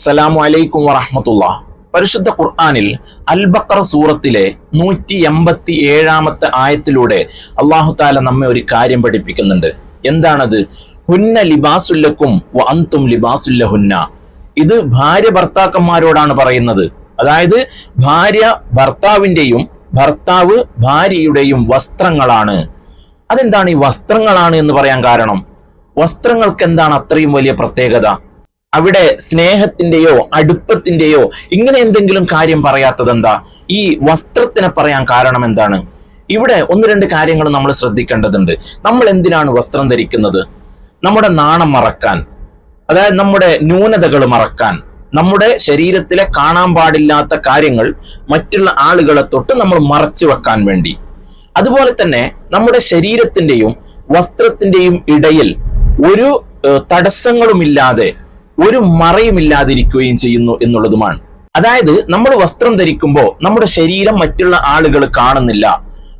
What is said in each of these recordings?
അസ്സലാമു അലൈക്കും വറഹമത്തുള്ള പരിശുദ്ധ ഖുർആാനിൽ അൽബക്കറ സൂറത്തിലെ നൂറ്റി എൺപത്തി ഏഴാമത്തെ ആയത്തിലൂടെ അള്ളാഹു താല നമ്മെ ഒരു കാര്യം പഠിപ്പിക്കുന്നുണ്ട്. എന്താണത്? ഹുന്ന ലിബാസുല്ലക്കും വ അന്തും ലിബാസുല്ല ഹുന്ന ഇത് ഭാര്യ ഭർത്താക്കന്മാരോടാണ് പറയുന്നത്. അതായത് ഭാര്യ ഭർത്താവിന്റെയും ഭർത്താവ് ഭാര്യയുടെയും വസ്ത്രങ്ങളാണ്. അതെന്താണ് ഈ വസ്ത്രങ്ങളാണ് എന്ന് പറയാൻ കാരണം? വസ്ത്രങ്ങൾക്ക് എന്താണ് അത്രയും വലിയ പ്രത്യേകത? അവിടെ സ്നേഹത്തിന്റെയോ അടുപ്പത്തിന്റെയോ ഇങ്ങനെ എന്തെങ്കിലും കാര്യം പറയാത്തത് എന്താ ഈ വസ്ത്രത്തിനെ പറയാൻ കാരണം എന്താണ്? ഇവിടെ ഒന്ന് രണ്ട് കാര്യങ്ങൾ നമ്മൾ ശ്രദ്ധിക്കേണ്ടതുണ്ട്. നമ്മൾ എന്തിനാണ് വസ്ത്രം ധരിക്കുന്നത്? നമ്മുടെ നാണം മറക്കാൻ. അതായത് നമ്മുടെ ന്യൂനതകൾ മറക്കാൻ. നമ്മുടെ ശരീരത്തിലെ കാണാൻ പാടില്ലാത്ത കാര്യങ്ങൾ മറ്റുള്ള ആളുകളെ തൊട്ട് നമ്മൾ മറച്ചു വെക്കാൻ വേണ്ടി. അതുപോലെ തന്നെ നമ്മുടെ ശരീരത്തിന്റെയും വസ്ത്രത്തിന്റെയും ഇടയിൽ ഒരു തടസ്സങ്ങളുമില്ലാതെ ഒരു മറയുമില്ലാതിരിക്കുകയും ചെയ്യുന്നു എന്നുള്ളതുമാണ്. അതായത് നമ്മൾ വസ്ത്രം ധരിക്കുമ്പോൾ നമ്മുടെ ശരീരം മറ്റുള്ള ആളുകൾ കാണുന്നില്ല.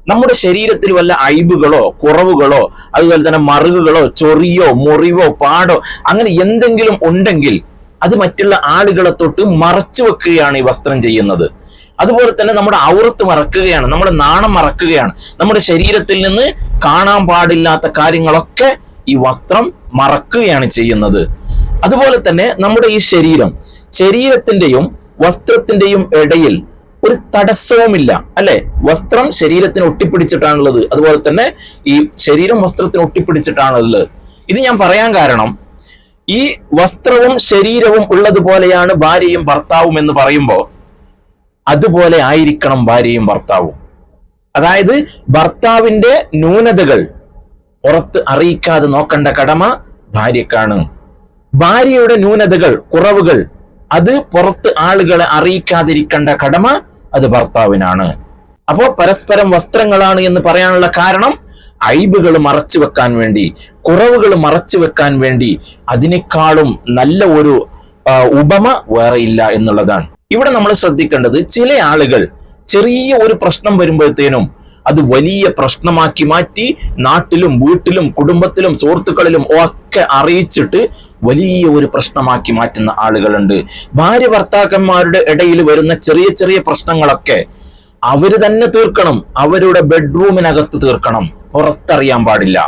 നമ്മുടെ ശരീരത്തിൽ വല്ല അയിബുകളോ കുറവുകളോ അതുപോലെ തന്നെ മറുകുകളോ ചൊറിയോ മുറിവോ പാടോ അങ്ങനെ എന്തെങ്കിലും ഉണ്ടെങ്കിൽ അത് മറ്റുള്ള ആളുകളെ തൊട്ട് മറച്ചു വെക്കുകയാണ് ഈ വസ്ത്രം ചെയ്യുന്നത്. അതുപോലെ തന്നെ നമ്മുടെ ഔറത്ത് മറക്കുകയാണ് നമ്മുടെ നാണം മറക്കുകയാണ്. നമ്മുടെ ശരീരത്തിൽ നിന്ന് കാണാൻ പാടില്ലാത്ത കാര്യങ്ങളൊക്കെ ഈ വസ്ത്രം മറക്കുകയാണ് ചെയ്യുന്നത്. അതുപോലെ തന്നെ നമ്മുടെ ഈ ശരീരം ശരീരത്തിന്റെയും വസ്ത്രത്തിന്റെയും ഇടയിൽ ഒരു തടസ്സവുമില്ല അല്ലെ? വസ്ത്രം ശരീരത്തിന് ഒട്ടിപ്പിടിച്ചിട്ടാണുള്ളത്. അതുപോലെ തന്നെ ഈ ശരീരം വസ്ത്രത്തിന് ഒട്ടിപ്പിടിച്ചിട്ടാണുള്ളത്. ഇത് ഞാൻ പറയാൻ കാരണം ഈ വസ്ത്രവും ശരീരവും ഉള്ളതുപോലെയാണ് ഭാര്യയും ഭർത്താവും എന്ന് പറയുമ്പോൾ അതുപോലെ ആയിരിക്കണം ഭാര്യയും ഭർത്താവും. അതായത് ഭർത്താവിന്റെ ന്യൂനതകൾ പുറത്ത് അറിയിക്കാതെ നോക്കേണ്ട കടമ ഭാര്യക്കാണ്. ഭാര്യയുടെ ന്യൂനതകൾ കുറവുകൾ അത് പുറത്ത് ആളുകളെ അറിയിക്കാതിരിക്കേണ്ട കടമ അത് ഭർത്താവിനാണ്. അപ്പോൾ പരസ്പരം വസ്ത്രങ്ങളാണ് എന്ന് പറയാനുള്ള കാരണം ഐബുകൾ മറച്ചു വെക്കാൻ വേണ്ടി കുറവുകൾ മറച്ചു വെക്കാൻ വേണ്ടി അതിനേക്കാളും നല്ല ഒരു ഉപമ വേറെ ഇല്ല എന്നുള്ളതാണ്. ഇവിടെ നമ്മൾ ശ്രദ്ധിക്കേണ്ടത് ചില ആളുകൾ ചെറിയ ഒരു പ്രശ്നം വരുമ്പോഴത്തേനും അത് വലിയ പ്രശ്നമാക്കി മാറ്റി നാട്ടിലും വീട്ടിലും കുടുംബത്തിലും സുഹൃത്തുക്കളിലും ഒക്കെ അറിയിച്ചിട്ട് വലിയ ഒരു പ്രശ്നമാക്കി മാറ്റുന്ന ആളുകളുണ്ട്. ഭാര്യ ഭർത്താക്കന്മാരുടെ ഇടയിൽ വരുന്ന ചെറിയ ചെറിയ പ്രശ്നങ്ങളൊക്കെ അവർ തന്നെ തീർക്കണം. അവരുടെ ബെഡ്റൂമിനകത്ത് തീർക്കണം. പുറത്തറിയാൻ പാടില്ല.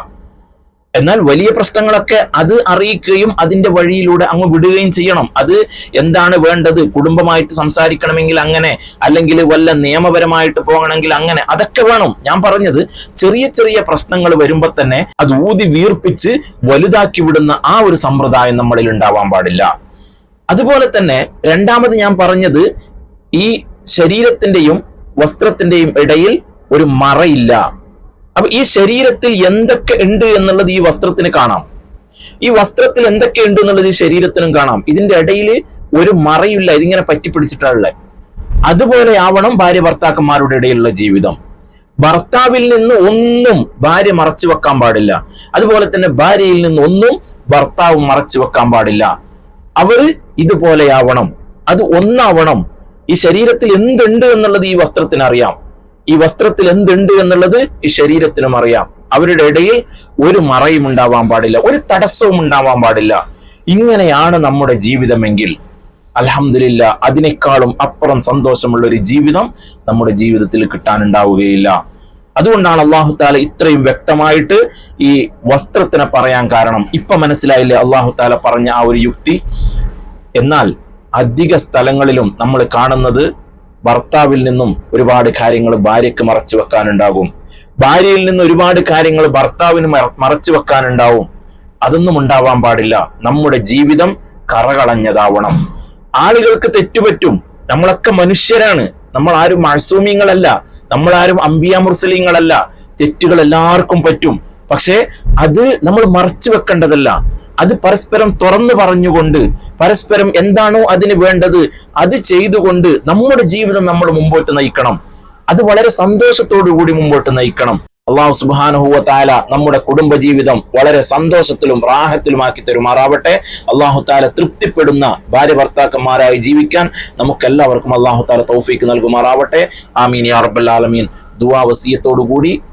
എന്നാൽ വലിയ പ്രശ്നങ്ങളൊക്കെ അത് അറിയിക്കുകയും അതിന്റെ വഴിയിലൂടെ അങ്ങ് വിടുകയും ചെയ്യണം. അത് എന്താണ് വേണ്ടത്? കുടുംബമായിട്ട് സംസാരിക്കണമെങ്കിൽ അങ്ങനെ അല്ലെങ്കിൽ വല്ല നിയമപരമായിട്ട് പോകണമെങ്കിൽ അങ്ങനെ അതൊക്കെ വേണം. ഞാൻ പറഞ്ഞത് ചെറിയ ചെറിയ പ്രശ്നങ്ങൾ വരുമ്പോൾ തന്നെ അത് ഊതി വീർപ്പിച്ച് വലുതാക്കി വിടുന്ന ആ ഒരു സമ്പ്രദായം നമ്മളിൽ ഉണ്ടാവാൻ പാടില്ല. അതുപോലെ തന്നെ രണ്ടാമത് ഞാൻ പറഞ്ഞത് ഈ ശരീരത്തിന്റെയും വസ്ത്രത്തിന്റെയും ഇടയിൽ ഒരു മറയില്ല. അപ്പൊ ഈ ശരീരത്തിൽ എന്തൊക്കെ ഉണ്ട് എന്നുള്ളത് ഈ വസ്ത്രത്തിന് കാണാം. ഈ വസ്ത്രത്തിൽ എന്തൊക്കെ ഉണ്ട് എന്നുള്ളത് ഈ ശരീരത്തിനും കാണാം. ഇതിന്റെ ഇടയിൽ ഒരു മറയില്ല ഇതിങ്ങനെ പറ്റിപ്പിടിച്ചിട്ടുള്ളത് അതുപോലെ ആവണം ഭാര്യ ഭർത്താക്കന്മാരുടെ ഇടയിലുള്ള ജീവിതം. ഭർത്താവിൽ നിന്ന് ഒന്നും ഭാര്യ മറച്ചു വെക്കാൻ പാടില്ല. അതുപോലെ തന്നെ ഭാര്യയിൽ നിന്ന് ഒന്നും ഭർത്താവ് മറച്ചു വെക്കാൻ പാടില്ല. അവർ ഇതുപോലെയാവണം അത് ഒന്നാവണം. ഈ ശരീരത്തിൽ എന്തുണ്ട് എന്നുള്ളത് ഈ വസ്ത്രത്തിന് അറിയാം. ഈ വസ്ത്രത്തിൽ എന്തുണ്ട് എന്നുള്ളത് ഈ ശരീരത്തിനും അറിയാം. അവരുടെ ഇടയിൽ ഒരു മറയും ഉണ്ടാവാൻ പാടില്ല ഒരു തടസ്സവും ഉണ്ടാവാൻ പാടില്ല. ഇങ്ങനെയാണ് നമ്മുടെ ജീവിതമെങ്കിൽ. അലഹമില്ല അതിനേക്കാളും അപ്പുറം സന്തോഷമുള്ള ഒരു ജീവിതം നമ്മുടെ ജീവിതത്തിൽ കിട്ടാനുണ്ടാവുകയില്ല. അതുകൊണ്ടാണ് അള്ളാഹു താല ഇത്രയും വ്യക്തമായിട്ട് ഈ വസ്ത്രത്തിനെ പറയാൻ കാരണം. ഇപ്പൊ മനസ്സിലായില്ലേ അള്ളാഹു താല പറഞ്ഞ ആ ഒരു യുക്തി? എന്നാൽ അധിക സ്ഥലങ്ങളിലും നമ്മൾ കാണുന്നത് ഭർത്താവിൽ നിന്നും ഒരുപാട് കാര്യങ്ങൾ ഭാര്യയ്ക്ക് മറച്ചു വെക്കാനുണ്ടാകും. ഭാര്യയിൽ നിന്ന് ഒരുപാട് കാര്യങ്ങൾ ഭർത്താവിന് മറ- മറച്ചു വെക്കാനുണ്ടാവും. അതൊന്നും ഉണ്ടാവാൻ പാടില്ല. നമ്മുടെ ജീവിതം കറകളഞ്ഞതാവണം. ആളുകൾക്ക് തെറ്റുപറ്റും. നമ്മളൊക്കെ മനുഷ്യരാണ്. നമ്മൾ ആരും മാസൂമിങ്ങളല്ല. നമ്മളാരും അമ്പിയ മുർസലിങ്ങളല്ല. തെറ്റുകൾ എല്ലാവർക്കും പറ്റും. പക്ഷേ അത് നമ്മൾ മറച്ചു വെക്കേണ്ടതല്ല. അത് പരസ്പരം തുറന്നു പറഞ്ഞുകൊണ്ട് പരസ്പരം എന്താണോ അതിന് വേണ്ടത് അത് ചെയ്തുകൊണ്ട് നമ്മുടെ ജീവിതം നമ്മൾ മുമ്പോട്ട് നയിക്കണം. അത് വളരെ സന്തോഷത്തോടു കൂടി മുമ്പോട്ട് നയിക്കണം. അള്ളാഹു സുബാനുഹുവ താല നമ്മുടെ കുടുംബജീവിതം വളരെ സന്തോഷത്തിലും റാഹത്തിലുമാക്കി തരുമാറാവട്ടെ. അള്ളാഹു താല തൃപ്തിപ്പെടുന്ന ഭാര്യ ഭർത്താക്കന്മാരായി ജീവിക്കാൻ നമുക്കെല്ലാവർക്കും അള്ളാഹു താല തൗഫീക്ക് നൽകുമാറാവട്ടെ. ആമീൻ യാ റബ്ബൽ ആലമീൻ. ദുആ വസിയത്തോടു കൂടി